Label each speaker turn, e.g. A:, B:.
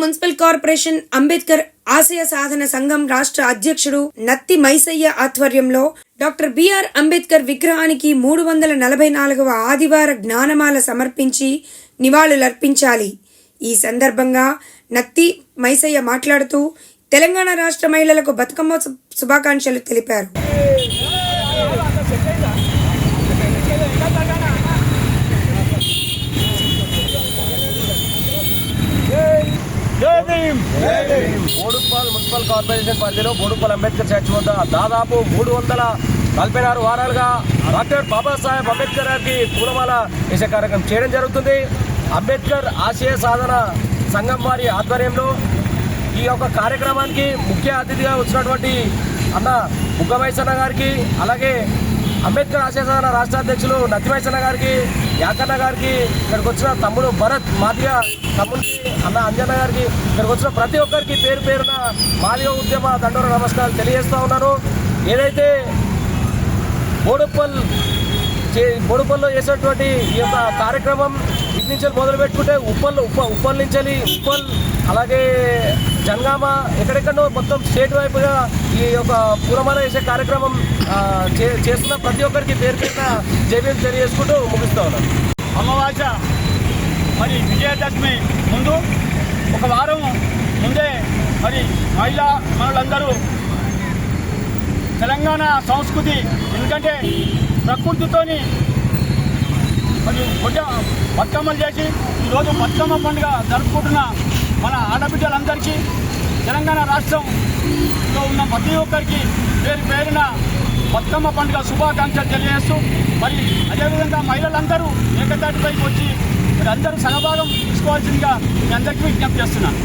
A: Municipal corporation Ambedkar ఆశయ సాధన సంఘం రాష్ట్ర అధ్యక్షుడు నత్తి మైసయ్య ఆధ్వర్యంలో డాక్టర్ బిఆర్ అంబేద్కర్ విగ్రహానికి మూడు వందల నలభై నాలుగవ ఆదివార జ్ఞానమాల సమర్పించి నివాళులర్పించాలి. ఈ సందర్భంగా నత్తి మైసయ్య మాట్లాడుతూ తెలంగాణ రాష్ట్ర మహిళలకు బతుకమ్మ శుభాకాంక్షలు తెలిపారు.
B: బోడుప్పల్ మున్సిపల్ కార్పొరేషన్ పరిధిలో బోడుప్పల్ అంబేద్కర్ చర్చ్ వద్ద దాదాపు మూడు వందల నలభై ఆరు వారాలుగా డాక్టర్ బాబాసాహెబ్ అంబేద్కర్ గారికి పూలమాల వేసే కార్యక్రమం చేయడం జరుగుతుంది. అంబేద్కర్ ఆశయ సాధన సంఘం వారి ఆధ్వర్యంలో ఈ యొక్క కార్యక్రమానికి ముఖ్య అతిథిగా వచ్చినటువంటి అన్న ముగ్గమైసన్న గారికి అలాగే అంబేద్కర్ ఆశయ రాష్ట్ర అధ్యక్షులు నత్తిమైసన్న గారికి యాకన్న గారికి ఇక్కడికి వచ్చిన తమ్ముడు భరత్ మాదిగా తమ్ముడికి అన్న అంజన్న గారికి ఇక్కడికి వచ్చిన ప్రతి ఒక్కరికి పేరు పేరున మాదిగ ఉద్యమ దండోర నమస్కారాలు తెలియజేస్తూ ఉన్నాను. ఏదైతే బోడుప్పల్ చే బోడుప్పల్లో చేసినటువంటి ఈ యొక్క కార్యక్రమం నుంచి మొదలు పెట్టుకుంటే ఉప్పల్ ఉప్ప ఉప్పల్ నుంచి ఉప్పల్ అలాగే జనగామ ఎక్కడెక్కడో మొత్తం స్టేట్ వైపుగా ఈ యొక్క పూలమాల వేసే కార్యక్రమం చే- చేస్తున్న ప్రతి ఒక్కరికి పేరు పేరున జైబీఎం తెలియజేసుకుంటూ ముగిస్తా ఉన్నాను.
C: అమావాస్య మరి విజయదశమి ముందు ఒక వారం ముందే మరి మహిళా మనులందరూ తెలంగాణ సంస్కృతి ఎందుకంటే ప్రకృతితోని మరి బతుకమ్మలు చేసి ఈరోజు బతుకమ్మ పండుగ జరుపుకుంటున్న మన ఆడబిడ్డలందరికీ తెలంగాణ రాష్ట్రంలో ఉన్న ప్రతి ఒక్కరికి పేరు పేరున బతుకమ్మ పండుగ శుభాకాంక్షలు తెలియజేస్తూ మరి అదేవిధంగా మహిళలందరూ ఏకతాటిపైకి వచ్చి మరి అందరూ సగభాగం తీసుకోవాల్సిందిగా మీ అందరికీ విజ్ఞప్తి చేస్తున్నాను.